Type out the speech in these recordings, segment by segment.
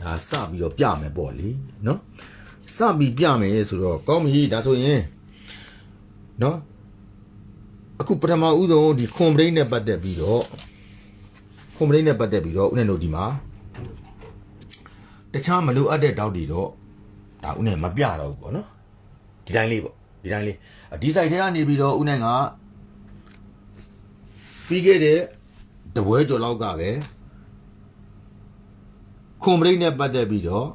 ဒါစပြီးတော့ပြမယ်ပေါ့လေနော်စပြီးပြမယ်ဆိုတော့ကောင်းပြီဒါဆိုရင်နော်အခုပထမဦးဆုံးဒီခွန်ပရိတ်နဲ့ပတ်သက်ပြီးတော့ခွန်ပရိတ်နဲ့ပတ်သက်ပြီးတော့ဦးနဲ့တို့ဒီမှာတခြားမလိုအပ်တဲ့တောက်တွေတော့ဒါဦးနဲ့မပြတော့ဘူးပေါ့နော်ဒီတိုင်းလေးပေါ့ဒီတိုင်းလေးဒီ site ထဲကနေပြီးတော့ဦးနဲ့ကပြီးခဲ့တဲ့တပွဲကျော်လောက်ကပဲ ခွန်ပရိတ်နဲ့ပတ်သက်ပြီးတော့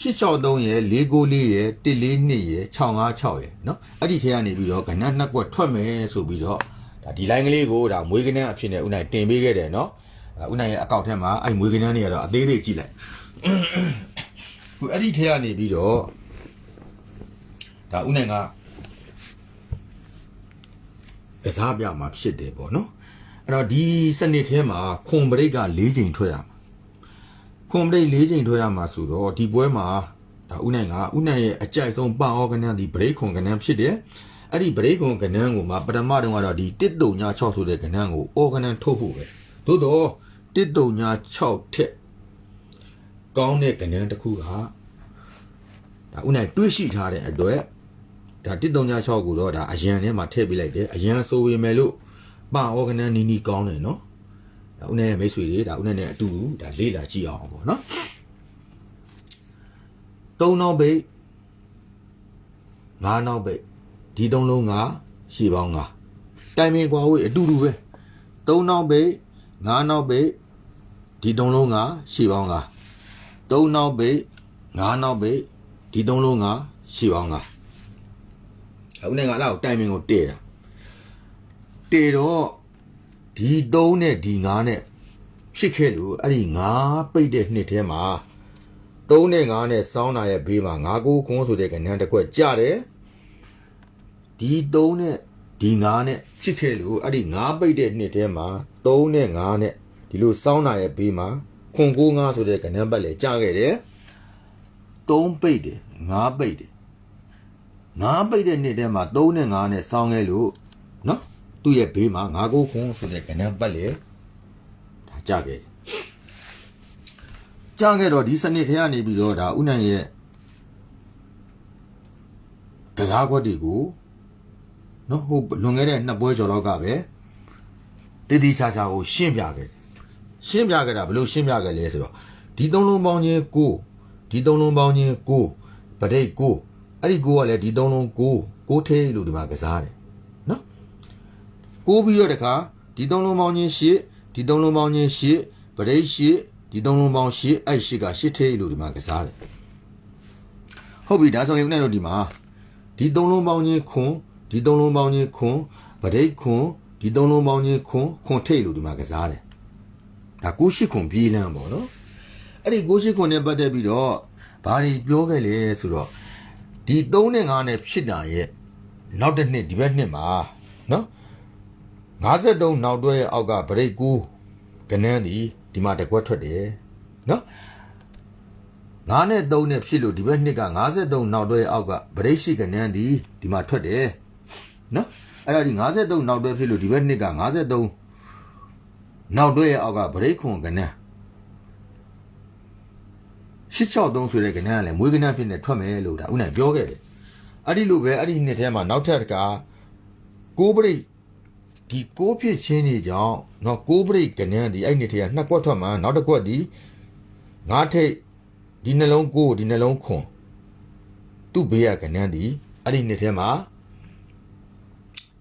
863ရယ်494ရယ်142ရယ်656ရယ်เนาะအဲ့ဒီထဲကနေပြီးတော့ကဏ္ဍနှစ်ကွက်ထွက်မယ်ဆိုပြီးတော့ဒါဒီ line ကလေးကိုဒါမွေးကနန်းအဖြစ်နဲ့ဦးနိုင်တင်ပေးခဲ့တယ်เนาะအဲဦးနိုင်ရဲ့အကောင့်ထဲမှာအဲ့မွေးကနန်းတွေကတော့အသေးသေးကြည့်လိုက်ခုအဲ့ဒီထဲကနေပြီးတော့ဒါဦးနိုင်ကကစားပြမှာဖြစ်တယ်ပေါ့နော်အဲ့တော့ဒီစနစ်ထဲမှာခွန်ပရိတ်က၄ချိန်ထွက်ရမှာ ခွန်ပရိတ်၄ချိန်ထွက်ရမှာဆိုတော့ဒီပွဲမှာဒါဥနိုင်ကဥနိုင်ရဲ့အကြိုက်ဆုံးပန်အောကနန်းဒီဘရိတ်ခွန်ကနန်းဖြစ်တယ်အဲ့ဒီဘရိတ်ခွန်ကနန်းကိုမှပထမတုန်းကတော့ဒီတစ်တုံညာ6ဆိုတဲ့ကနန်းကိုအောကနန်းထုတ်ဖို့ပဲသို့တော့တစ်တုံညာ6ထက်ကောင်းတဲ့ကနန်းတစ်ခုကဒါဥနိုင်တွေးရှိထားတဲ့အတွက်ဒါတစ်တုံညာ6ကိုတော့ဒါအရန်ထဲမှာထည့်ပေးလိုက်တယ်အရန်ဆိုပေမဲ့လို့ပန်အောကနန်းနီးနီးကောင်းတယ်နော် ဒါဦးနဲ့မိတ်ဆွေတွေဒါဦးနဲ့နဲ့အတူတူဒါလေးလာကြည့်အောင်ပေါ့နော်သုံးနောက်ပိတ်ငါးနောက်ပိတ်ဒီသုံးလုံးကရှေ့ပေါင်းကတိုင်ပင်ကွာဝေးအတူတူပဲသုံးနောက်ပိတ်ငါးနောက်ပိတ်ဒီသုံးလုံးကရှေ့ပေါင်းကသုံးနောက်ပိတ်ငါးနောက်ပိတ်ဒီသုံးလုံးကရှေ့ပေါင်းကဦးနဲ့ကအဲ့ဒါကိုတိုင်ပင်ကိုတည့်တာတည့်တော့ ဒီ3နဲ့ဒီ9နဲ့ဖြစ်ခဲ့လို့အဲ့ဒီ9ပိတ်တဲ့နှစ်ထဲမှာ3နဲ့9နဲ့စောင်းနာရဲ့ဘေးမှာ9ကိုခွန်းဆိုတဲ့ကဏ္ဍတစ်ခွက်ကြတယ်ဒီ3နဲ့ဒီ9နဲ့ဖြစ်ခဲ့လို့အဲ့ဒီ9ပိတ်တဲ့နှစ်ထဲမှာ3နဲ့9နဲ့ဒီလိုစောင်းနာရဲ့ဘေးမှာခွန်ကို9ဆိုတဲ့ကဏ္ဍပတ်လေကြခဲ့တယ်3ပိတ်တယ်9ပိတ်တယ်9ပိတ်တဲ့နှစ်ထဲမှာ3နဲ့9နဲ့စောင်းခဲ့လို့နော် သူ့ရဲ့ဘေးမှာငါးကိုခွန်းဆိုတဲ့ကဏ္ဍပတ်လေဒါကြခဲ့တယ်ကြခဲ့တော့ဒီစနစ်ထဲကနေပြီးတော့ဒါဥနိုင်ရဲ့ကစားခွက်တွေကိုနော်ဟိုလွန်ခဲ့တဲ့နှစ်ပွဲကျော်လောက်ကပဲတည်တည်ချာချာကိုရှင်းပြခဲ့တယ်ရှင်းပြခဲ့တာဘယ်လိုရှင်းပြခဲ့လဲဆိုတော့ဒီသုံးလုံးပေါင်းချင်းကိုဒီသုံးလုံးပေါင်းချင်းကိုဗဒိတ်ကိုအဲ့ဒီကိုကလည်းဒီသုံးလုံးကိုကိုထေးလို့ဒီမှာကစားတယ်နော် ကိုးပြီးတော့တခါဒီသုံးလုံးပေါင်းချင်းရှစ်ဒီသုံးလုံးပေါင်းချင်းရှစ်ပရိတ်ရှစ်ဒီသုံးလုံးပေါင်းရှစ်အဲ့ရှစ်ကရှစ်သေးလို့ဒီမှာကစားတယ်ဟုတ်ပြီဒါဆိုရင်ဦးနဲ့တို့ဒီမှာဒီသုံးလုံးပေါင်းချင်းခွန်ဒီသုံးလုံးပေါင်းချင်းခွန်ပရိတ်ခွန်ဒီသုံးလုံးပေါင်းချင်းခွန်ခွန်ထိတ်လို့ဒီမှာကစားတယ်ဒါကိုရှိခွန်ပြေးလန်းပေါ့နော်အဲ့ဒီကိုရှိခွန်နဲ့ပတ်သက်ပြီးတော့ဘာတွေပြောခဲ့လဲဆိုတော့ဒီ3နဲ့5နဲ့ဖြစ်တာရဲ့နောက်တစ်နှစ်ဒီဘက်နှစ်မှာနော် 53နောက်တွဲရဲ့အောက်ကဗရိတ်ကူကနန်းဒီဒီမှာတကွက်ထွက်တယ်နော်9နဲ့3နဲ့ဖြစ်လို့ဒီဘက်နှစ်က53နောက်တွဲရဲ့အောက်ကဗရိတ်ရှိကနန်းဒီဒီမှာထွက်တယ်နော်အဲ့ဒါဒီ53နောက်တွဲဖြစ်လို့ဒီဘက်နှစ်က53နောက်တွဲရဲ့အောက်ကဗရိတ်ခွန်ကနန်း863ဆိုတဲ့ကနန်းကလည်းမွေးကနန်းဖြစ်နေထွက်မယ်လို့ဒါဦးနိုင်ပြောခဲ့တယ်အဲ့ဒီလိုပဲအဲ့ဒီနှစ်ထဲမှာနောက်ထပ်တကကိုးပရိတ် ဒီကိုးဖြစ်ချင်းနေကြောင်းเนาะကိုးပရိတ်ကနန်းဒီအဲ့နှစ်ထဲကနှစ်ကွက်ထွက်မှာနောက်တစ်ကွက်ဒီငါးထိတ်ဒီနှလုံးကိုးဒီနှလုံးခွန်သူ့ဘေးကကနန်းဒီအဲ့ဒီနှစ်ထဲမှာ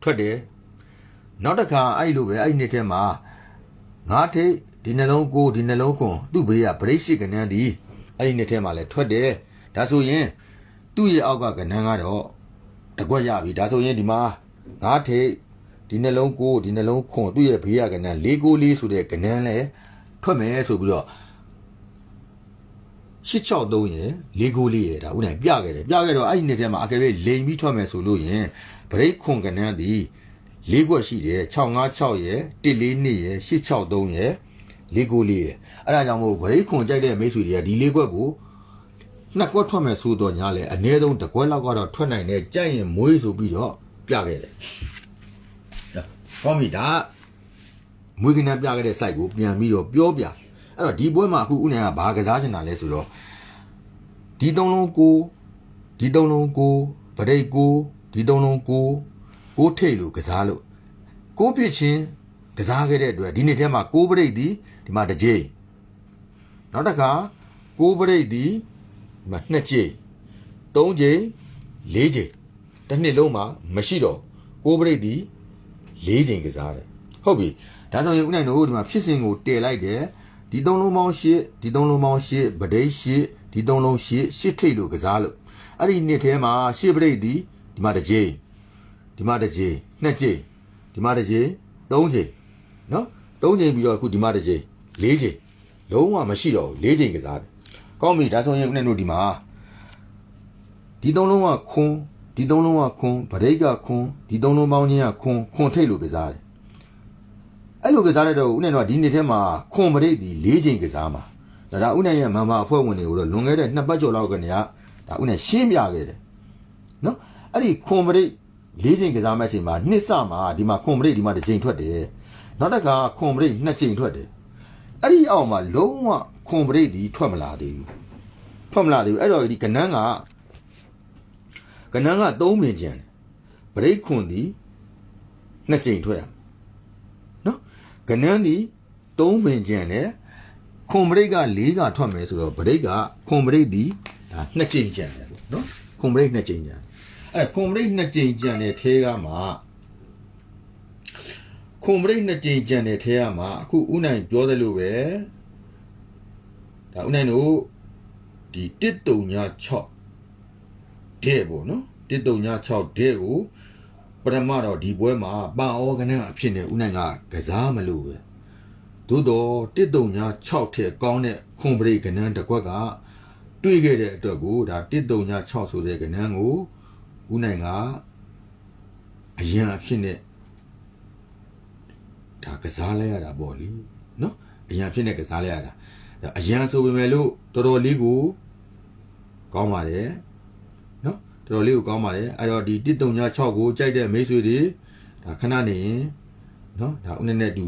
ထွက်တယ်နောက်တစ်ခါအဲ့လိုပဲအဲ့ဒီနှစ်ထဲမှာငါးထိတ်ဒီနှလုံးကိုးဒီနှလုံးခွန်သူ့ဘေးကဗရိတ်ရှိကနန်းဒီအဲ့ဒီနှစ်ထဲမှာလည်းထွက်တယ်ဒါဆိုရင်သူ့ရဲ့အောက်ကကနန်းကတော့တကွက်ရပြီဒါဆိုရင်ဒီမှာငါးထိတ် ဒီနှလုံးကိုဒီနှလုံးခွန်သူ့ရဲ့ဘေးရကနန်း၄ကိုလေးဆိုတဲ့ကနန်းလဲထွက်မယ်ဆိုပြီးတော့863ရယ်၄ကိုလေးရယ်ဒါဦးနိုင်ပြခဲ့တယ်ပြခဲ့တော့အဲ့ဒီနှစ်ထဲမှာအကယ်၍လိန်ပြီးထွက်မယ်ဆိုလို့ရင်ဗရိတ်ခွန်ကနန်းဒီ၄ခွက်ရှိတယ်656ရယ်142ရယ်863ရယ်၄ကိုလေးရယ်အဲ့ဒါကြောင့်မို့ဗရိတ်ခွန်ကြိုက်တဲ့မိတ်ဆွေတွေကဒီ၄ခွက်ကိုနှစ်ကွက်ထွက်မယ်ဆိုတော့ညာလဲအနည်းဆုံးတစ်ကွက်လောက်ကတော့ထွက်နိုင်တယ်ကြိုက်ရင်မွေးဆိုပြီးတော့ပြခဲ့တယ် ကောင်းပြီဒါမွေးကနန်းပြခဲ့တဲ့ site ကိုပြန်ပြီးတော့ပြောပြအဲ့တော့ဒီပွဲမှာအခုဥနိုင်ကဘာကစားချင်တာလဲဆိုတော့ဒီသုံးလုံးကိုဒီသုံးလုံးကိုဗရိတ်ကိုဒီသုံးလုံးကိုကိုထိတ်လို့ကစားလို့ကိုဖြစ်ချင်းကစားခဲ့တဲ့အတွက်ဒီနေ့ထဲမှာကိုပရိတ်ဒီဒီမှာတစ်ကြိမ်နောက်တစ်ခါကိုပရိတ်ဒီဒီမှာနှစ်ကြိမ်သုံးကြိမ်လေးကြိမ်တစ်နှစ်လုံးမှာမရှိတော့ကိုပရိတ်ဒီ လေးကြိမ်ကစားတယ်ဟုတ်ပြီဒါဆိုရင်ဦးနိုင်တို့ဒီမှာဖြစ်စဉ်ကိုတည်လိုက်တယ်ဒီသုံးလုံးပေါင်းရှစ်ဒီသုံးလုံးပေါင်းရှစ်ဗဒိတ်ရှစ်ဒီသုံးလုံးရှစ်ရှစ်ထိတ်လို့ကစားလို့အဲ့ဒီနှစ်ထဲမှာရှစ်ပရိတ်ဒီဒီမှာတစ်ကြိမ်ဒီမှာတစ်ကြိမ်နှစ်ကြိမ်ဒီမှာတစ်ကြိမ်သုံးကြိမ်နော်သုံးကြိမ်ပြီးတော့အခုဒီမှာတစ်ကြိမ်လေးကြိမ်လုံးဝမရှိတော့ဘူးလေးကြိမ်ကစားတယ်ကောင်းပြီဒါဆိုရင်ဦးနိုင်တို့ဒီမှာဒီသုံးလုံးကခွန်း ဒီသုံးလုံးကခွန်းဗဒိတ်ကခွန်းဒီသုံးလုံးပေါင်းချင်းကခွန်းခွန်းထိတ်လို့ကစားတယ်အဲ့လိုကစားတဲ့တော့ဦးနိုင်တော့ဒီနေ့ထဲမှာခွန်ပရိတ်ဒီ၄ချိန်ကစားမှာဒါဒါဦးနိုင်ရဲ့မန်ပါအဖွဲ့ဝင်တွေကိုတော့လွန်ခဲ့တဲ့နှစ်ပတ်ကျော်လောက်ကနေကဒါဦးနိုင်ရှင်းပြခဲ့တယ်နော်အဲ့ဒီခွန်ပရိတ်၄ချိန်ကစားမဲ့အချိန်မှာနှစ်စမှာဒီမှာခွန်ပရိတ်ဒီမှာတစ်ချိန်ထွက်တယ်နောက်တစ်ခါခွန်ပရိတ်နှစ်ချိန်ထွက်တယ်အဲ့ဒီအောက်မှာလုံးဝခွန်ပရိတ်ဒီထွက်မလာသေးဘူးထွက်မလာသေးဘူးအဲ့တော့ဒီကနန်းက ကနန်းက၃မင်ကျန်တယ်ပရိတ်ခွန်ဒီနှစ်ချိန်ထွက်ရနော်ကနန်းဒီ3ပင်ကျန်တယ်ခွန်ပရိတ်က4ကထွက်မယ်ဆိုတော့ပရိတ်ကခွန်ပရိတ်ဒီဒါ2ကြိမ်ကျန်တယ်လို့နော်ခွန်ပရိတ်2ကြိမ်ကျန်တယ်အဲ့ခွန်ပရိတ်2ကြိမ်ကျန်တဲ့ထဲကမှာခွန်ပရိတ်2ကြိမ်ကျန်တဲ့ထဲကမှာအခုဥနိုင်ပြောတယ်လို့ပဲဒါဥနိုင်တို့ဒီ136 တဲ့ပေါ့နော်136တဲ့ကိုပထမတော့ဒီပွဲမှာပန်ဩကနန်းအဖြစ်နဲ့ဦးနိုင်ကကစားမလို့ပဲသို့တော့136ထက်ကောင်းတဲ့ခွန်ပရိကနန်းတစ်ခွက်ကတွေ့ခဲ့တဲ့အတွက်ကိုဒါ136ဆိုတဲ့ကနန်းကိုဦးနိုင်ကအရင်အဖြစ်နဲ့ဒါကစားလိုက်ရတာပေါ့လေနော်အရင်အဖြစ်နဲ့ကစားလိုက်ရတာဒါအရင်ဆိုပေမဲ့လို့တော်တော်လေးကိုကောင်းပါတယ်နော် တော်တော်လေးကိုကောင်းပါတယ်အဲ့တော့ဒီ136ကိုကြိုက်တဲ့မိတ်ဆွေတွေဒါခဏနေရင်နော်ဒါဦးနဲ့နဲ့အတူ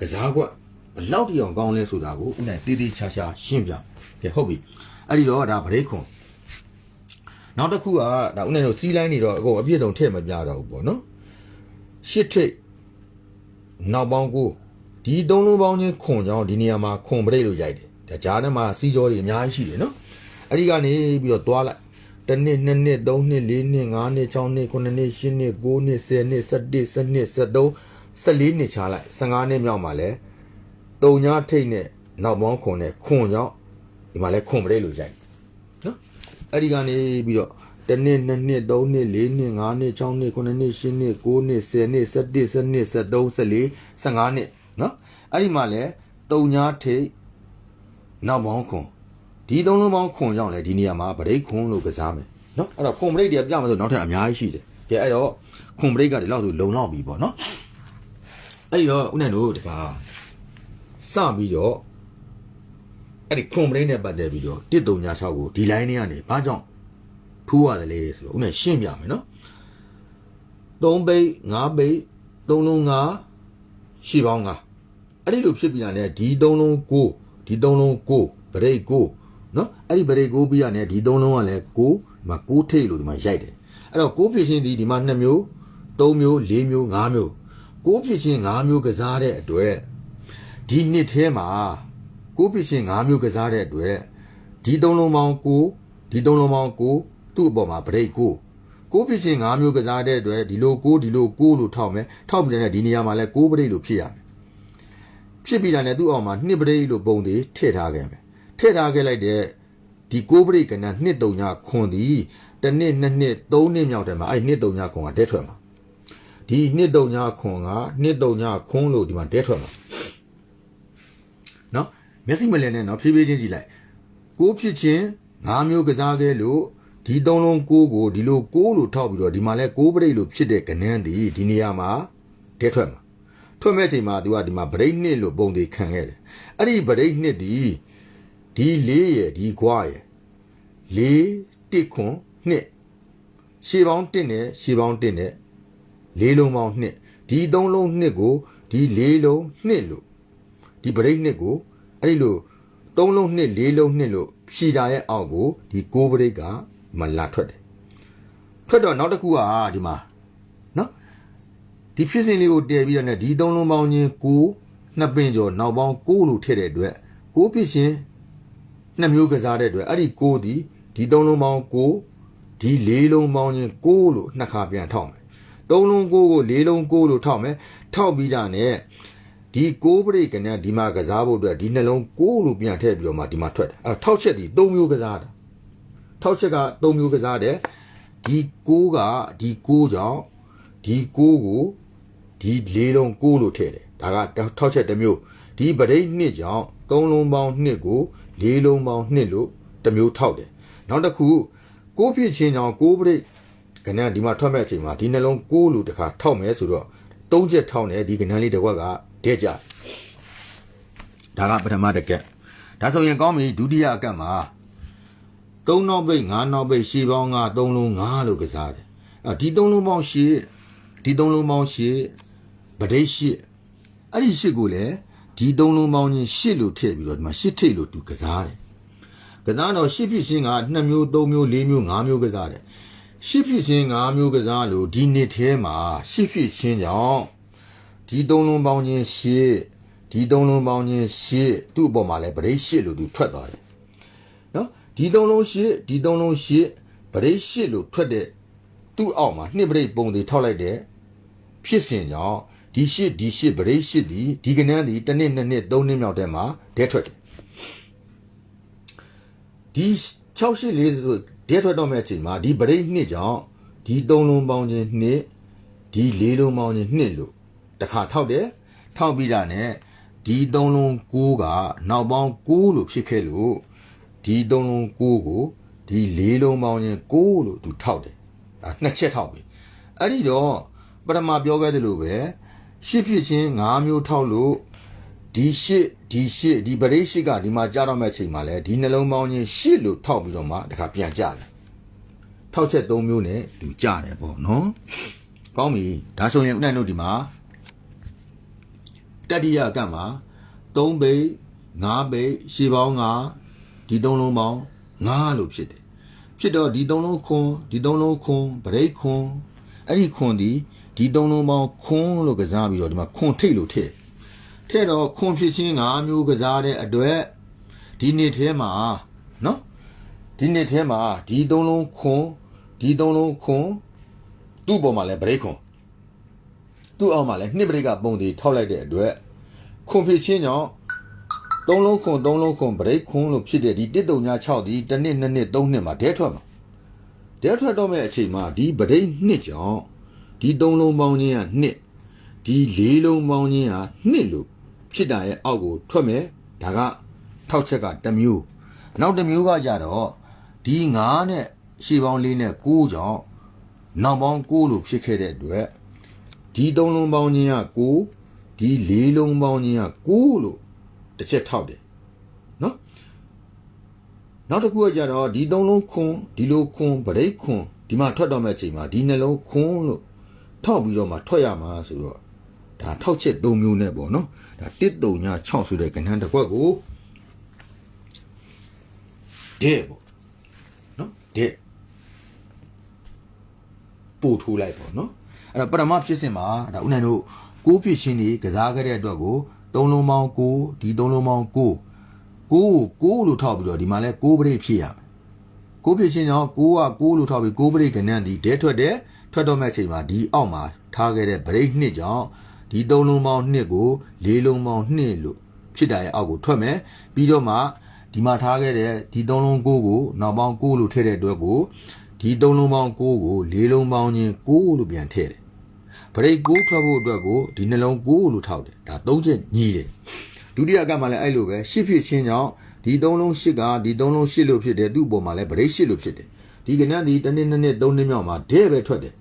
ကစားကွက်ဘယ်လောက်တိအောင်ကောင်းလဲဆိုတာကိုဦးနဲ့တေးသေးချာချာရှင်းပြကဲဟုတ်ပြီအဲ့ဒီတော့ဒါဗရိတ်ခွန်နောက်တစ်ခုကဒါဦးနဲ့တို့စီးလိုင်းနေတော့အကုန်အပြည့်စုံထည့်မပြတော့ဘူးပေါ့နော်ရှစ်ထိတ်နောက်ပေါင်းကိုဒီသုံးလုံးပေါင်းချင်းခွန်ကြောင်းဒီနေရာမှာခွန်ပရိတ်လို့ရိုက်တယ်ဒါကြားထဲမှာစီးကြောတွေအများကြီးရှိတယ်နော်အဲ့ဒီကနေပြီးတော့သွားလိုက် တစ်နှစ်နှစ်နှစ်သုံးနှစ်လေးနှစ်ငါးနှစ်၆နှစ်ခုနှစ်နှစ်ရှစ်နှစ်ကိုးနှစ်ဆယ်နှစ်၁၁၁နှစ်၁၃၁၄နှစ်ချလိုက်15နှစ်မြောက်မှာလဲတုံညာထိတ်နဲ့နောက်ပေါင်းခွန်နဲ့ခွန်ကြောင့်ဒီမှာလဲခွန်ပရိတ်လို့ရိုက်နော်အဲ့ဒီကနေပြီးတော့တစ်နှစ်နှစ်နှစ်သုံးနှစ်လေးနှစ်ငါးနှစ်၆နှစ်ခုနှစ်နှစ်ရှစ်နှစ်ကိုးနှစ်ဆယ်နှစ်၁၁၁နှစ်၁၃၁၄15နှစ်နော်အဲ့ဒီမှာလဲတုံညာထိတ်နောက်ပေါင်းခွန် ဒီသုံးလုံးပေါင်းခွန်ကြောင့်လေဒီနေရာမှာဗရိတ်ခွန်လို့ကစားမယ်နော်အဲ့တော့ခွန်ဗရိတ်တွေကပြမယ်ဆိုနောက်ထပ်အများကြီးရှိတယ်ကဲအဲ့တော့ခွန်ဗရိတ်ကဒီလောက်ဆိုလုံလောက်ပြီပေါ့နော်အဲ့ဒီတော့ဦးနိုင်တို့တခါစပြီးတော့အဲ့ဒီခွန်ဗရိတ်နဲ့ပတ်သက်ပြီးတော့136ကိုဒီ line ထဲကနေဘာကြောင့်ထူးရတယ်လေဆိုတော့ဦးနိုင်ရှင်းပြမယ်နော်3ဘိတ်5ဘိတ်3လုံး5ရှီပေါင်း5အဲ့ဒီလိုဖြစ်ပြီးတာ ਨੇ ဒီ3လုံး9ဒီ3လုံး9ဗရိတ်9 နော်အဲ့ဒီဗရိတ်ကိုပြီးရတယ်ဒီသုံးလုံးကလည်းကိုဒီမှာကိုထိတ်လို့ဒီမှာရိုက်တယ်အဲ့တော့ကိုဖြစ်ချင်းဒီဒီမှာ2မျိုး3မျိုး4မျိုး5မျိုးကိုဖြစ်ချင်း5မျိုးကစားတဲ့အတွက်ဒီနှစ်ထဲမှာကိုဖြစ်ချင်း5မျိုးကစားတဲ့အတွက်ဒီသုံးလုံးပေါင်းကိုဒီသုံးလုံးပေါင်းကိုသူ့အပေါ်မှာဗရိတ်ကိုကိုဖြစ်ချင်း5မျိုးကစားတဲ့အတွက်ဒီလိုကိုဒီလိုကိုလို့ထောက်မယ်ထောက်ပြီးတဲ့ဒီနေရာမှာလဲကိုဗရိတ်လို့ဖြစ်ရမယ်ဖြစ်ပြီးတာနဲ့သူ့အောက်မှာနှစ်ဗရိတ်လို့ပုံသေးထည့်ထားခဲ့မယ် ထည့်ထားခဲ့လိုက်တဲ့ဒီကိုဗရိတ်ကနန်းနှစ်တုံညာခွန်သည်တစ်နှစ်နှစ်နှစ်သုံးနှစ်မြောက်တယ်မှာအဲ့နှစ်တုံညာခွန်ကတဲထွက်မှာဒီနှစ်တုံညာခွန်ကနှစ်တုံညာခွန်လို့ဒီမှာတဲထွက်မှာနော်မျက်စိမလည်နဲ့နော်ဖြည်းဖြည်းချင်းကြည့်လိုက်ကိုဖြစ်ချင်းငါးမျိုးကစားခဲ့လို့ဒီသုံးလုံးကိုကိုဒီလိုကိုလို့ထောက်ပြီးတော့ဒီမှာလဲကိုဗရိတ်လို့ဖြစ်တဲ့ကနန်းသည်ဒီနေရာမှာတဲထွက်မှာထွက်မဲ့ချိန်မှာသူကဒီမှာဗရိတ်နှစ်လို့ပုံသေးခံခဲ့တယ်အဲ့ဒီဗရိတ်နှစ်ဒီ ဒီလေးရယ်ဒီခွာရယ်လေးတစ်ခွန်နှစ်ရှေးပေါင်းတစ်နဲ့ရှေးပေါင်းတစ်နဲ့လေးလုံးပေါင်းနှစ်ဒီသုံးလုံးနှစ်ကိုဒီလေးလုံးနှစ်လို့ဒီပရိတ်နှစ်ကိုအဲ့ဒီလိုသုံးလုံးနှစ်လေးလုံးနှစ်လို့ဖြီတာရဲ့အောက်ကိုဒီကိုးပရိတ်ကမလာထွက်တယ်ထွက်တော့နောက်တစ်ခုကဒီမှာနော်ဒီဖြစ်စဉ်လေးကိုတည်ပြီးတော့ねဒီသုံးလုံးပေါင်းချင်းကိုနှစ်ပင်ကျော်နောက်ပေါင်းကိုလို့ထည့်တဲ့အတွက်ကိုဖြစ်ရှင် နှစ်မျိုးကစားတဲ့အတွက်အဲ့ဒီကိုဒီဒီသုံးလုံးပေါင်းကိုဒီလေးလုံးပေါင်းချင်းကိုလို့နှစ်ခါပြန်ထောက်မယ်သုံးလုံးကိုကိုလေးလုံးကိုလို့ထောက်မယ်ထောက်ပြီးတာ ਨੇ ဒီကိုးပရိတ်ကနေဒီမှာကစားဖို့အတွက်ဒီနှလုံးကိုလို့ပြန်ထည့်ပြီးတော့မှဒီမှာထွက်တယ်အဲထောက်ချက်ဒီ၃မျိုးကစားတာထောက်ချက်က၃မျိုးကစားတယ်ဒီကိုးကဒီကိုးကြောင့်ဒီကိုးကိုဒီလေးလုံးကိုးလို့ထည့်တယ်ဒါကထောက်ချက်တစ်မျိုးဒီပရိတ်နှစ်ကြောင့် သုံးလုံးပေါင်းနှစ်ကိုလေးလုံးပေါင်းနှစ်လို့တစ်မျိုးထောက်တယ်နောက်တစ်ခုကိုးဖြစ်ချင်းကြောင့်ကိုးပရိတ်ကနေဒီမှာထွက်မဲ့အချိန်မှာဒီနှလုံးကိုးလို့တစ်ခါထောက်မယ်ဆိုတော့သုံးချက်ထောက်နေဒီကနန်းလေးတစ်ခွက်ကတဲ့ကြတယ်ဒါကပထမတစ်ကက်ဒါဆိုရင်ကောင်းပြီဒုတိယအကက်မှာ3နောက်ပိတ်5နောက်ပိတ်ရှည်ပေါင်းက3လုံး5လို့ကစားတယ်အဲဒီ3လုံးပေါင်းရှည်ဒီ3လုံးပေါင်းရှည်ဗဒိတ်ရှည်အဲ့ဒီရှစ်ကိုလည်း ဒီ3လုံးပေါင်းချင်းရှစ်လို့ထည့်ပြီးတော့ဒီမှာရှစ်ထိတ်လို့သူကစားတယ်ကစားတော့ရှစ်ဖြစ်ချင်းက2မျိုး3မျိုး4မျိုး5မျိုးကစားတယ်ရှစ်ဖြစ်ချင်း5မျိုးကစားလို့ဒီနှစ်ထဲမှာရှစ်ဖြစ်ချင်းကြောင့်ဒီ3လုံးပေါင်းချင်းရှစ်ဒီသုံးလုံးပေါင်းချင်းရှစ်သူ့အပေါ်မှာလည်းဗရိတ်ရှစ်လို့သူထွက်သွားတယ်နော်ဒီသုံးလုံးရှစ်ဒီသုံးလုံးရှစ်ဗရိတ်ရှစ်လို့ထွက်တဲ့သူ့အောက်မှာနှစ်ဗရိတ်ပုံတွေထောက်လိုက်တဲ့ဖြစ်စဉ်ကြောင့် ဒီရှစ်ဒီရှစ်ဗရိတ်ရှစ်ဒီဒီကနန်းဒီတစ်နှစ်နှစ်နှစ်သုံးနှစ်မြောက်တဲ့မှာဒဲထွက်တယ်ဒီ6ရှစ်လေးဆိုဒဲထွက်တော့မဲ့အချိန်မှာဒီဗရိတ်နှစ်ကြောင့်ဒီသုံးလုံးပေါင်းချင်းနှစ်ဒီလေးလုံးပေါင်းချင်းနှစ်လို့တစ်ခါထောက်တယ်ထောက်ပြီးတာ ਨੇ ဒီသုံးလုံး6ကနောက်ပေါင်း6လို့ဖြစ်ခဲ့လို့ဒီသုံးလုံး6ကိုဒီလေးလုံးပေါင်းချင်း6လို့သူထောက်တယ်ဒါနှစ်ချက်ထောက်ပြီအဲ့ဒီတော့ပထမပြောခဲ့တယ်လို့ပဲ ရှစ်ဖြစ်ချင်း5မျိုးထောက်လို့ဒီရှစ်ဒီရှစ်ဒီပရိရှစ်ကဒီမှာကြားတော့မဲ့အချိန်မှာလဲဒီနှလုံးပေါင်းချင်းရှစ်လို့ထောက်ပြီးတော့မှတခါပြန်ကြတယ်ထောက်ချက်3မျိုးနဲ့သူကြတယ်ပေါ့နော်ကောင်းပြီဒါဆိုရင်ဥနိုင်တို့ဒီမှာတတိယကတ်မှာ3ဘိတ်5ဘိတ်ရှေပေါင်း5ဒီ3လုံးပေါင်း5လို့ဖြစ်တယ်ဖြစ်တော့ဒီ3လုံးခွန်းဒီ3လုံးခွန်းဗရိတ်ခွန်းအဲ့ဒီခွန်းဒီ ဒီ3လုံးပေါင်းခွန်းလို့ကစားပြီးတော့ဒီမှာခွန်းထိတ်လို့ထည့်ထည့်တော့ခွန်းဖြစ်ချင်း5မျိုးကစားတဲ့အတွက်ဒီနှစ်ထဲမှာနော်ဒီနှစ်ထဲမှာဒီ3လုံးခွန်းဒီ3လုံးခွန်းသူ့ပေါ်မှာလည်းဗရိတ်ခွန်းသူ့အောက်မှာလည်းနှစ်ပရိကပုံတွေထောက်လိုက်တဲ့အတွက်ခွန်ဖြစ်ချင်းကြောင့်သုံးလုံးခွန်သုံးလုံးခွန်ဗရိတ်ခွန်လို့ဖြစ်တဲ့ဒီတစ်တုံညာ6ဒီတစ်နှစ်နှစ်နှစ်သုံးနှစ်မှာဒဲထွက်မှာဒဲထွက်တော့မဲ့အချိန်မှာဒီဗရိတ်နှစ်ကြောင့် ဒီသုံးလုံးပေါင်းချင်းကနှစ်ဒီလေးလုံးပေါင်းချင်းကနှစ်လို့ဖြစ်တာရဲ့အောက်ကိုထွက်မယ်ဒါကထောက်ချက်ကတစ်မျိုးနောက်တစ်မျိုးကကြတော့ဒီ9နဲ့ရှေ့ပေါင်းလေးနဲ့9ကြောင့်နောက်ပေါင်း9လို့ဖြစ်ခဲ့တဲ့အတွက်ဒီသုံးလုံးပေါင်းချင်းက9ဒီလေးလုံးပေါင်းချင်းက9လို့တစ်ချက်ထောက်တယ်နော်နောက်တစ်ခုကကြတော့ဒီသုံးလုံးခွန်းဒီလိုခွန်းဗရိတ်ခွန်းဒီမှာထွက်တော့မဲ့အချိန်မှာဒီနှလုံးခွန်းလို့ ထောက်ပြီးတော့မှထွက်ရမှာဆိုတော့ဒါထောက်ချက်၃မျိုးနဲ့ပေါ့နော်ဒါ1 3ည6ဆိုတဲ့ကဏ္ဍတစ်ခွက်ကိုတဲ့ပေါ့နော်တဲ့ပို့ထိုးလိုက်ပေါ့နော်အဲ့တော့ပထမဖြစ်စဉ်မှာဒါဦးနိုင်တို့ကိုးဖြစ်ရှင်ကြီးကစားခဲ့တဲ့အတွက်ကိုသုံးလုံးပေါင်းကိုဒီသုံးလုံးပေါင်းကိုကိုကိုကိုလို့ထောက်ပြီးတော့ဒီမှာလဲကိုပရိတ်ဖြစ်ရမယ်ကိုဖြစ်ရှင်ကြောင့်ကိုကကိုလို့ထောက်ပြီးကိုပရိတ်ကနန်းဒီဒဲထွက်တယ် ထွက်တော့မဲ့အချိန်မှာဒီအောက်မှာထားခဲ့တဲ့ပရိတ်နှစ်ကြောင့်ဒီသုံးလုံးပေါင်းနှစ်ကိုလေးလုံးပေါင်းနှစ်လို့ဖြစ်တာရဲ့အောက်ကိုထွက်မယ်ပြီးတော့မှဒီမှာထားခဲ့တဲ့ဒီသုံးလုံးကိုကိုနောက်ပေါင်းကိုလို့ထည့်တဲ့အတွက်ကိုဒီသုံးလုံးပေါင်းကိုကိုလေးလုံးပေါင်းချင်းကိုလို့ပြန်ထည့်တယ်ဗရိတ်ကိုထွက်ဖို့အတွက်ကိုဒီနှလုံးကိုလို့ထောက်တယ်ဒါသုံးချက်ညီးတယ်ဒုတိယကမှလည်းအဲ့လိုပဲရှစ်ဖြစ်ချင်းကြောင့်ဒီသုံးလုံးရှစ်ကဒီသုံးလုံးရှစ်လို့ဖြစ်တယ်သူ့အပေါ်မှာလည်းဗရိတ်ရှစ်လို့ဖြစ်တယ် ဒီကနန်းဒီတစ်နှစ်နှစ်နှစ်သုံးနှစ်မြောက်မှာဒဲပဲထွက်တယ်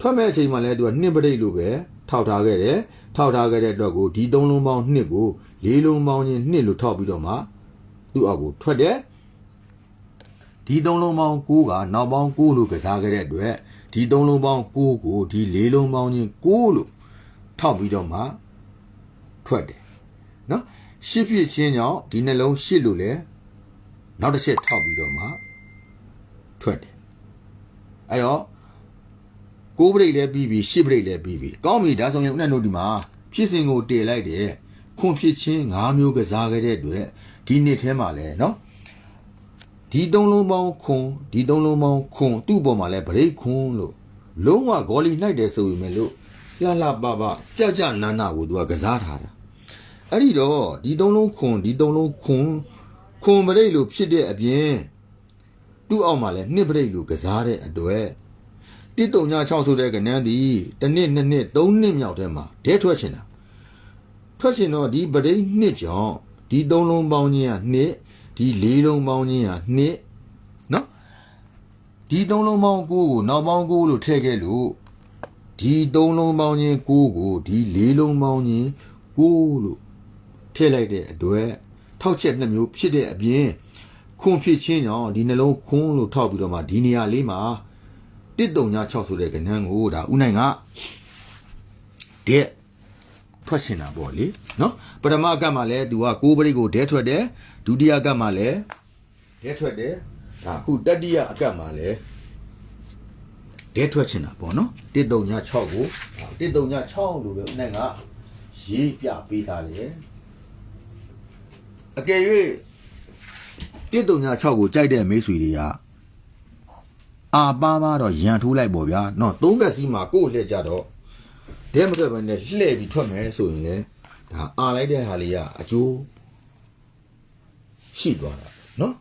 ထွက်မဲ့အချိန်မှာလည်းသူကနှစ်ပရိတ်လို့ပဲထောက်ထားခဲ့တယ်ထောက်ထားခဲ့တဲ့အတွက်ကိုဒီသုံးလုံးပေါင်းနှစ်ကိုလေးလုံးပေါင်းချင်းနှစ်လို့ထောက်ပြီးတော့မှသူ့အောက်ကိုထွက်တယ်ဒီသုံးလုံးပေါင်း9ကနောက်ပေါင်း9လို့ကစားခဲ့တဲ့အတွက်ဒီသုံးလုံးပေါင်း9ကိုဒီလေးလုံးပေါင်းချင်း9လို့ထောက်ပြီးတော့မှထွက်တယ်နော်ရှစ်ဖြစ်ချင်းကြောင့်ဒီနှလုံးရှစ်လို့လဲနောက်တစ်ချက်ထောက်ပြီးတော့မှ ထွက်တယ်အဲ့တော့ကိုးပရိတ်လည်းပြီးပြီရှစ်ပရိတ်လည်းပြီးပြီကောင်းပြီဒါဆိုရင်ဦးနဲ့တို့ဒီမှာဖြစ်စဉ်ကိုတည်လိုက်တယ်ခွန်ဖြစ်ချင်း၅မျိုးကစားခဲ့တဲ့အတွက်ဒီနှစ်ထဲမှာလဲเนาะဒီသုံးလုံးပေါင်းခွန်ဒီသုံးလုံးပေါင်းခွန်သူ့ပေါ်မှာလဲဗရိတ်ခွန်လို့လုံးဝဂေါ်လီနှိုက်တယ်ဆိုပေမဲ့လို့လှလှပပကြကြနာနာကိုသူကကစားထားတာ အဲ့ဒီတော့ဒီသုံးလုံးခွန်ဒီသုံးလုံးခွန်ခွန်ပရိတ်လို့ဖြစ်တဲ့အပြင် သူ့အောက်မှာလည်းနှစ်ပရိတ်လို့ကစားတဲ့အတွက်တိတုံညာ6ဆိုတဲ့ကဏ္ဍဒီတစ်နှစ်နှစ်နှစ်သုံးနှစ်မြောက်ထဲမှာဒဲထွက်ချင်တာထွက်ချင်တော့ဒီပရိတ်နှစ်ကြောင့်ဒီသုံးလုံးပေါင်းချင်းကနှစ်ဒီလေးလုံးပေါင်းချင်းကနှစ်နော်ဒီသုံးလုံးပေါင်း9ကိုနောက်ပေါင်း9လို့ထည့်ခဲ့လို့ဒီသုံးလုံးပေါင်းချင်း9ကိုဒီလေးလုံးပေါင်းချင်း9လို့ထည့်လိုက်တဲ့အတွက်ထောက်ချက်နှစ်မျိုးဖြစ်တဲ့အပြင် ခွန်ဖြစ်ချင်းကြောင့်ဒီနှလုံးခွန်လို့ထောက်ပြီးတော့မှဒီနေရာလေးမှာ1396ဆိုတဲ့ကဏ္ဍကိုဒါဥနိုင်ကတဲ့ထွက်ချင်တာပေါ့လေနော်ပထမအကတ်မှာလဲသူကကိုးပရိတ်ကိုဒဲထွက်တယ်ဒုတိယအကတ်မှာလဲဒဲထွက်တယ်ဒါအခုတတိယအကတ်မှာလဲဒဲထွက်ချင်တာပေါ့နော်1396ကို1396လို့ပဲဥနိုင်ကရေးပြပေးထားတယ်အကယ်၍ 136ကိုကြိုက်တဲ့မိတ်ဆွေတွေကအာပါပါတော့ရန်ထိုးလိုက်ပေါ့ဗျာနော်သုံးကက်စီမှာကို့လှည့်ကြတော့ဒဲမဆွဲဘဲနဲ့လှည့်ပြီးထွက်မယ်ဆိုရင်လည်းဒါအာလိုက်တဲ့ဟာလေးကအကျိုးရှိသွားတာနော်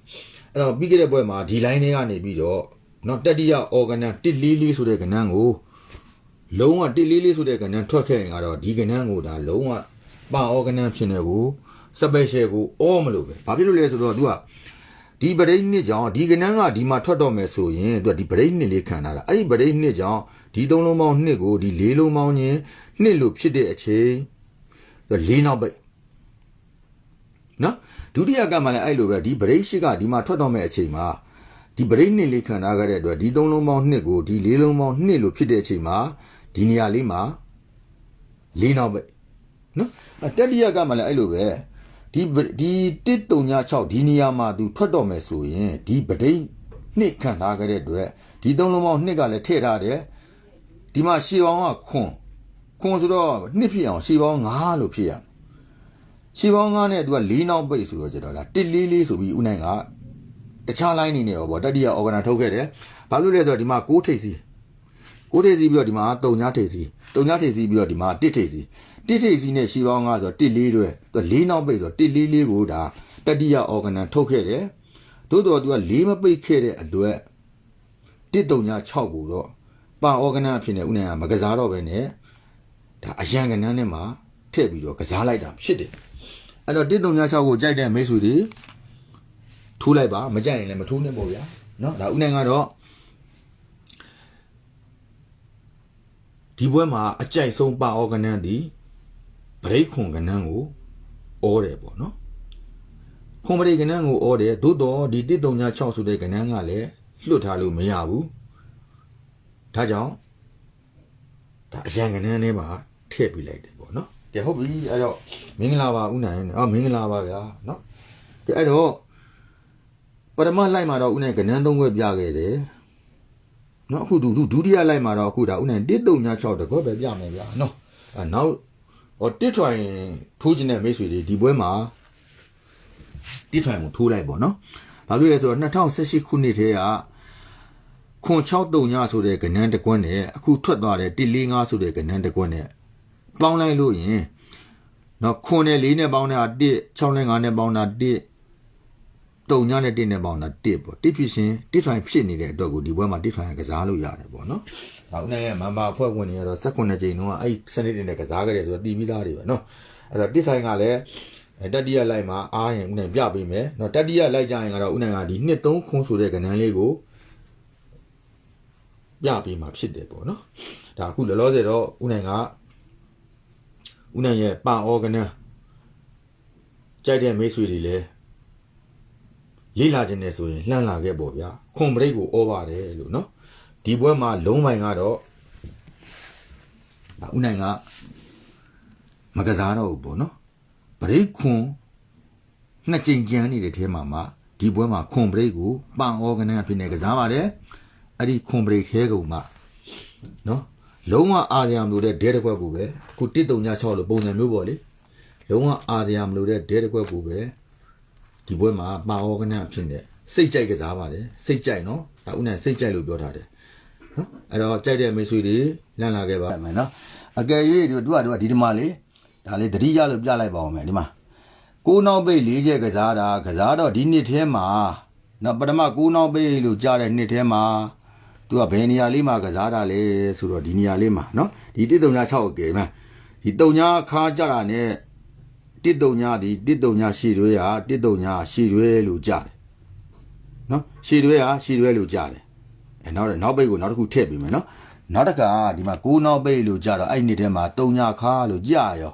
အဲ့တော့ပြီးခဲ့တဲ့ဘွဲမှာဒီ line တွေကနေပြီးတော့နော်တတိယ organon 144ဆိုတဲ့ကဏ္ဍကိုလုံးဝ144ဆိုတဲ့ကဏ္ဍထွက်ခဲ့ရင်ကတော့ဒီကဏ္ဍကိုဒါလုံးဝပါ organon ဖြစ်နေကို special ကို all မလို့ပဲဘာဖြစ်လို့လဲဆိုတော့ तू က ဒီပရိတ်နှစ်ကြောင့်ဒီကနန်းကဒီမှာထွက်တော့မယ်ဆိုရင် तू ကဒီပရိတ်နှစ်လေးခံထားတာအဲ့ဒီပရိတ်နှစ်ကြောင့်ဒီသုံးလုံးပေါင်းနှစ်ကိုဒီလေးလုံးပေါင်းချင်းနှစ်လို့ဖြစ်တဲ့အချိန်သူလေးနောက်ပိတ်နော်ဒုတိယကမှလည်းအဲ့လိုပဲဒီပရိတ်ရှိကဒီမှာထွက်တော့မယ့်အချိန်မှာဒီပရိတ်နှစ်လေးခံထားခဲ့တဲ့အတွက်ဒီသုံးလုံးပေါင်းနှစ်ကိုဒီလေးလုံးပေါင်းနှစ်လို့ဖြစ်တဲ့အချိန်မှာဒီနေရာလေးမှာလေးနောက်ပိတ်နော်အဲ့တတိယကမှလည်းအဲ့လိုပဲ ဒီဗဒီ136ဒီနေရာမှာသူထွက်တော့မယ်ဆိုရင်ဒီပဒိတ်နှစ်ခံထားခဲ့တဲ့အတွက်ဒီသုံးလုံးပေါင်းနှစ်ကလည်းထည့်ထားတယ်ဒီမှာရှေပေါင်းကခွန်ခွန်ဆိုတော့နှစ်ဖြစ်အောင်ရှေပေါင်း9လို့ဖြစ်ရရှေပေါင်း9နဲ့သူက၄နောက်ပိတ်ဆိုတော့ကျတော့ဒါ144ဆိုပြီးဥနိုင်ကတခြား line နေနေရောဗောတတိယ organ ထုတ်ခဲ့တယ်ဘာလို့လဲဆိုတော့ဒီမှာ6ထိပ်စီ6ထိပ်စီပြီးတော့ဒီမှာ3ညထိပ်စီ3ညထိပ်စီပြီးတော့ဒီမှာ1ထိပ်စီ 1ထိပ်စီနဲ့ရှေပေါင်း9ဆိုတော့14တွေသူ4နောက်ပိတ်ဆိုတော့144ကိုဒါတတိယ organ ထုတ်ခဲ့တယ်သို့တော်သူက4မပိတ်ခဲ့တဲ့အတွက်136ကိုတော့ပန် organ အဖြစ်နဲ့ဥနိုင်ကမကစားတော့ပဲနဲ့ဒါအရန်ကနန်းနဲ့မှာထည့်ပြီးတော့ကစားလိုက်တာဖြစ်တယ်အဲ့တော့136ကိုကြိုက်တဲ့မိတ်ဆွေတွေထိုးလိုက်ပါမကြိုက်ရင်လည်းမထိုးနဲ့ပေါ့ဗျာเนาะဒါဥနိုင်ကတော့ဒီဘွဲမှာအကြိုက်ဆုံးပါအော်ဂနန်ဒီ ဗရိတ်ခွန်ကနန်းကိုဩတယ်ပေါ့နော်ခွန်ဗရိတ်ကနန်းကိုဩတယ်သို့တော့ဒီ136ဆိုတဲ့ကနန်းကလည်းလွတ်ထားလို့မရဘူးဒါကြောင့်ဒါအရန်ကနန်းထဲမှာထည့်ပြလိုက်တယ်ပေါ့နော်ကဲဟုတ်ပြီအဲ့တော့မင်္ဂလာပါဦးနိုင်အော်မင်္ဂလာပါဗျာနော်ကဲအဲ့တော့ပထမလိုက်မှာတော့ဦးနိုင်ကနန်းသုံးခွဲပြခဲ့တယ်နော်အခုဒုဒုတိယလိုက်မှာတော့အခုဒါဦးနိုင်136တကောပဲပြမယ်ဗျာနော်အဲနောက် ဟောတစ်ထွိုင်ထိုးခြင်းတဲ့မိတ်ဆွေတွေဒီပွဲမှာတစ်ထွိုင်ကိုထိုးလိုက်ပေါ့နော်ဘာဖြစ်လဲဆိုတော့2018ခုနှစ်ထဲကခွန်6တုံညဆိုတဲ့ကဏ္ဍတစ်ကွန်းနဲ့အခုထွက်သွားတဲ့145ဆိုတဲ့ကဏ္ဍတစ်ကွန်းနဲ့ပေါင်းလိုက်လို့ရင်နော်ခွန်နဲ့4နဲ့ပေါင်းတာ1 6နဲ့5နဲ့ပေါင်းတာ1တုံညနဲ့1နဲ့ပေါင်းတာ1ပေါ့တစ်ဖြစ်ရှင်တစ်ထွိုင်ဖြစ်နေတဲ့အတွက်ကိုဒီပွဲမှာတစ်ထွိုင်ကစားလို့ရတယ်ပေါ့နော်ဒါ ဦးနဲ့ရဲ့မန်ပါအဖွဲ့ဝင်တွေကတော့18ကြိမ်တော့အဲ့စနစ်တွေနဲ့ကစားခဲ့တယ်ဆိုတော့တီးပြီးသားတွေပဲနော်အဲ့တော့တစ်ထွိုင်ကလည်းအဲတတိယလိုက်မှာအားရင်ဦးနိုင်ပြပေးမယ်နော်တတိယလိုက်ကြရင်ကတော့ဦးနိုင်ကဒီနှစ်3ခွန်းဆိုတဲ့ကဏ္ဍလေးကိုပြပေးမှာဖြစ်တယ်ပေါ့နော်ဒါအခုလောလောဆယ်တော့ဦးနိုင်ကဦးနိုင်ရဲ့ပါအော်ကဏ္ဍကြိုက်တဲ့မိတ်ဆွေတွေလည်းလေးလာခြင်းနဲ့ဆိုရင်လှမ်းလာခဲ့ပေါ့ဗျာခွန်ဘရိတ်ကိုဩပါတယ်လို့နော် ဒီပွဲမှာလုံးပိုင်ကတော့ဒါဦးနိုင်ကမကစားတော့ဘူးပေါ့နော်ဘရိတ်ခွန်နှစ်ကြိမ်ကြမ်းနေတဲ့ထဲမှာမှဒီပွဲမှာခွန်ဘရိတ်ကိုပန်အောကနန်ဖြစ်နေကစားပါတယ်အဲ့ဒီခွန်ဘရိတ်ထဲကုန်မှနော်လုံးဝအာရယံမလို့တဲ့ဒဲတစ်ခွက်ကိုပဲခု136လို့ပုံစံမျိုးပေါ့လေလုံးဝအာရယံမလို့တဲ့ဒဲတစ်ခွက်ကိုပဲဒီပွဲမှာပန်အောကနန်ဖြစ်နေစိတ်ကြိုက်ကစားပါတယ်စိတ်ကြိုက်နော်ဒါဥနဲ့စိတ်ကြိုက်လို့ပြောထားတယ် နော်အဲ့တော့ကြိုက်တဲ့မိတ်ဆွေတွေလန့်လာခဲ့ပါပြမယ်နော်အကယ်၍တို့သူကတို့ကဒီဒီမှာလေဒါလေးတတိယလို့ပြလိုက်ပါအောင်မယ်ဒီမှာကိုးနောက်ပိတ်၄ချက်ကစားတာကစားတော့ဒီနှစ်ထဲမှာနော်ပထမကိုးနောက်ပိတ်လို့ကြားတဲ့နှစ်ထဲမှာသူကဘယ်နေရာလေးမှာကစားတာလဲဆိုတော့ဒီနေရာလေးမှာနော်ဒီ136အကယ်မှာဒီတုံညာခါကြတာနဲ့139ဒီ139ရှည်တွေးဟာ139ရှည်တွေးလို့ကြားတယ်နော်ရှည်တွေးဟာရှည်တွေးလို့ကြားတယ် အဲနောက်တော့နောက်ပိတ်ကိုနောက်တစ်ခုထည့်ပေးမယ်နော်နောက်တစ်ခါဒီမှာကိုးနောက်ပိတ်လို့ကြာတော့အဲ့ဒီနှစ်ထဲမှာတုံညာခါလို့ကြာရော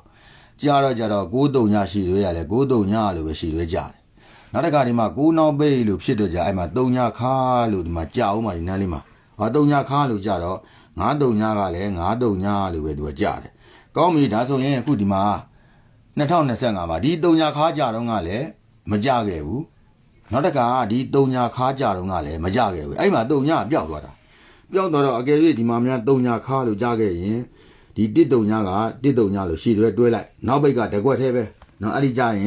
ကြာတော့ကြာတော့ကိုးတုံညာရှိရွေးရတယ်ကိုးတုံညာလို့ပဲရှိရွေးကြတယ်နောက်တစ်ခါဒီမှာကိုးနောက်ပိတ်လို့ဖြစ်တော့ကြာအဲ့မှာတုံညာခါလို့ဒီမှာကြာအောင်ပါဒီနားလေးမှာဟာတုံညာခါလို့ကြာတော့ငါးတုံညာကလည်းငါးတုံညာလို့ပဲသူကကြာတယ်ကောင်းပြီဒါဆိုရင်အခုဒီမှာ2025မှာဒီတုံညာခါကြာတော့ကလည်းမကြခဲ့ဘူး နောက်တစ်ခါဒီတုံညာခါကြတော့ကလည်းမကြခဲ့ဘူးအဲ့မှာတုံညာပျောက်သွားတာပျောက်သွားတော့အကယ်၍ဒီမှာများတုံညာခါလို့ကြခဲ့ရင်ဒီတစ်တုံညာကတစ်တုံညာလို့ရှည်တွဲတွဲလိုက်နောက်ဘိတ်ကတကွက်သေးပဲနော်အဲ့ဒီကြရင်